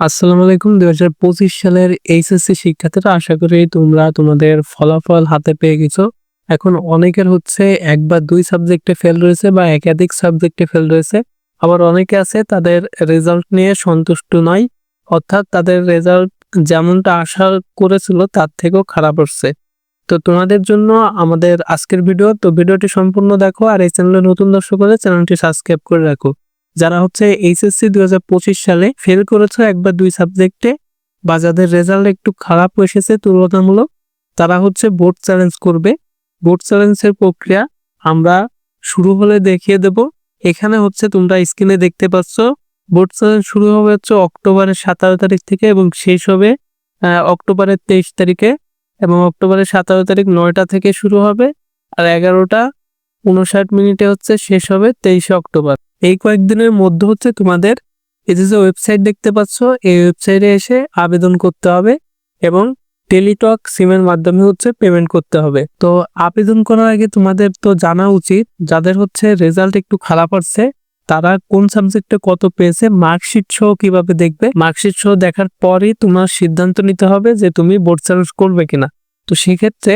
আসসালামু আলাইকুম। দুই হাজার পঁচিশ সালের এইচএসসি শিক্ষার্থীরা, আশা করি তোমরা তোমাদের ফলাফল হাতে পেয়ে গেছো। এখন অনেকের হচ্ছে এক বা দুই সাবজেক্টে ফেল রয়েছে বা একাধিক সাবজেক্টে ফেল রয়েছে। আবার অনেকে আছে তাদের রেজাল্ট নিয়ে সন্তুষ্ট নয়, অর্থাৎ তাদের রেজাল্ট যেমনটা আশা করেছিল তার থেকেও খারাপ হচ্ছে। তো তোমাদের জন্য আমাদের আজকের ভিডিও, তো ভিডিওটি সম্পূর্ণ দেখো আর এই চ্যানেলে নতুন দর্শক হলে চ্যানেলটি সাবস্ক্রাইব করে রাখো। যারা হচ্ছে এইচএসসি দুই সালে ফেল করেছে, একবার দুই সাবজেক্টে বা যাদের রেজাল্ট একটু খারাপ এসেছে তুলনামূলক, তারা হচ্ছে বোর্ড চ্যালেঞ্জ করবে। বোর্ড চ্যালেঞ্জের প্রক্রিয়া আমরা শুরু হলে দেখিয়ে দেব। এখানে হচ্ছে তোমরা স্ক্রিনে দেখতে পাচ্ছ বোর্ড চ্যালেঞ্জ শুরু হবে হচ্ছে অক্টোবরের সাতারো তারিখ থেকে এবং শেষ হবে অক্টোবরের তেইশ তারিখে এবং অক্টোবরের সাতারো তারিখ নয়টা থেকে শুরু হবে, আর এগারোটা উনষাট মিনিটে হচ্ছে শেষ হবে তেইশে অক্টোবর। এই কয়েকদিনের মধ্যে হচ্ছে তোমাদের এই যে ওয়েবসাইট দেখতে পাচ্ছ, এই ওয়েবসাইটে এসে আবেদন করতে হবে এবং টেলিটক সিমের মাধ্যমে হচ্ছে পেমেন্ট করতে হবে। তো আবেদন করার আগে তোমাদের তো জানা উচিত, যাদের হচ্ছে রেজাল্ট একটু খারাপ আসছে, তারা কোন সাবজেক্টে কত পেয়েছে মার্কশিট সহ কীভাবে দেখবে? মার্কশিট সহ দেখার পরই তোমার সিদ্ধান্ত নিতে হবে যে তুমি বোর্ড চ্যালেঞ্জ করবে কিনা। তো সেক্ষেত্রে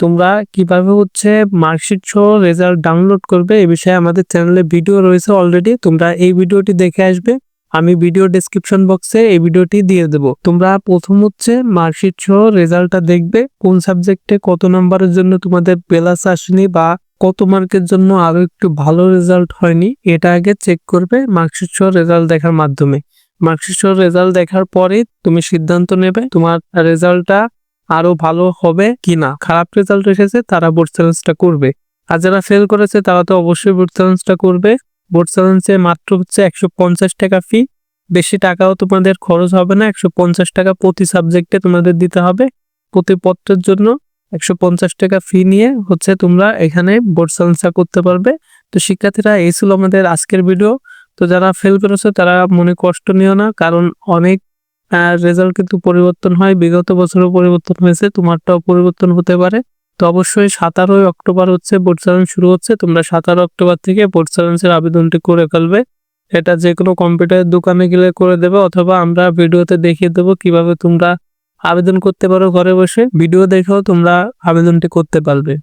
তোমরা কীভাবে হচ্ছে মার্কশিট সহ রেজাল্ট ডাউনলোড করবে এ বিষয়ে আমাদের চ্যানেলে ভিডিও রয়েছে অলরেডি তোমরা এই ভিডিওটি দেখে আসবে। আমি ভিডিও ডেসক্রিপশন বক্সে এই ভিডিওটি দিয়ে দেবো। তোমরা প্রথম হচ্ছে মার্কশিট সহ রেজাল্টটা দেখবে, কোন সাবজেক্টে কত নাম্বারের জন্য তোমাদের প্লাস আসেনি বা কত মার্কের জন্য আরও একটু ভালো রেজাল্ট হয়নি, এটা আগে চেক করবে মার্কশিট সহ রেজাল্ট দেখার মাধ্যমে। মার্কশিট সহ রেজাল্ট দেখার পরে তুমি সিদ্ধান্ত নেবে তোমার রেজাল্টটা আরও ভালো হবে কিনা খারাপ রেজাল্ট এসেছে, তারা বোর্ড চ্যালেঞ্জটা করবে। আর যারা ফেল করেছে, তারা তো অবশ্যই বোর্ড চ্যালেঞ্জটা করবে। বোর্ড চ্যালেঞ্জে মাত্র হচ্ছে একশো পঞ্চাশ টাকা ফি বেশি টাকাও তোমাদের খরচ হবে না, একশো পঞ্চাশ টাকা প্রতি সাবজেক্টে তোমাদের দিতে হবে। প্রতি পত্রের জন্য একশো পঞ্চাশ টাকা ফি নিয়ে হচ্ছে তোমরা এখানে বোর্ড চ্যালেঞ্জটা করতে পারবে। তো শিক্ষার্থীরা, এই ছিল আমাদের আজকের ভিডিও তো যারা ফেল করেছে, তারা মনে কষ্ট নিও না, কারণ অনেক রেজাল্ট কিন্তু পরিবর্তন হয়, বিগত বছরও পরিবর্তন হয়েছে, তোমারটাও পরিবর্তন হতে পারে। তো অবশ্যই সাতারোই অক্টোবর হচ্ছে বোর্ড চ্যালেঞ্জ শুরু হচ্ছে, তোমরা সাতারো অক্টোবর থেকে বোর্ড চ্যালেঞ্জের আবেদনটি করে ফেলবে। এটা যে কোনো কম্পিউটারের দোকানে গেলে করে দেবে, অথবা আমরা ভিডিওতে দেখিয়ে দেবো কীভাবে তোমরা আবেদন করতে পারো ঘরে বসে। ভিডিও দেখেও তোমরা আবেদনটি করতে পারবে।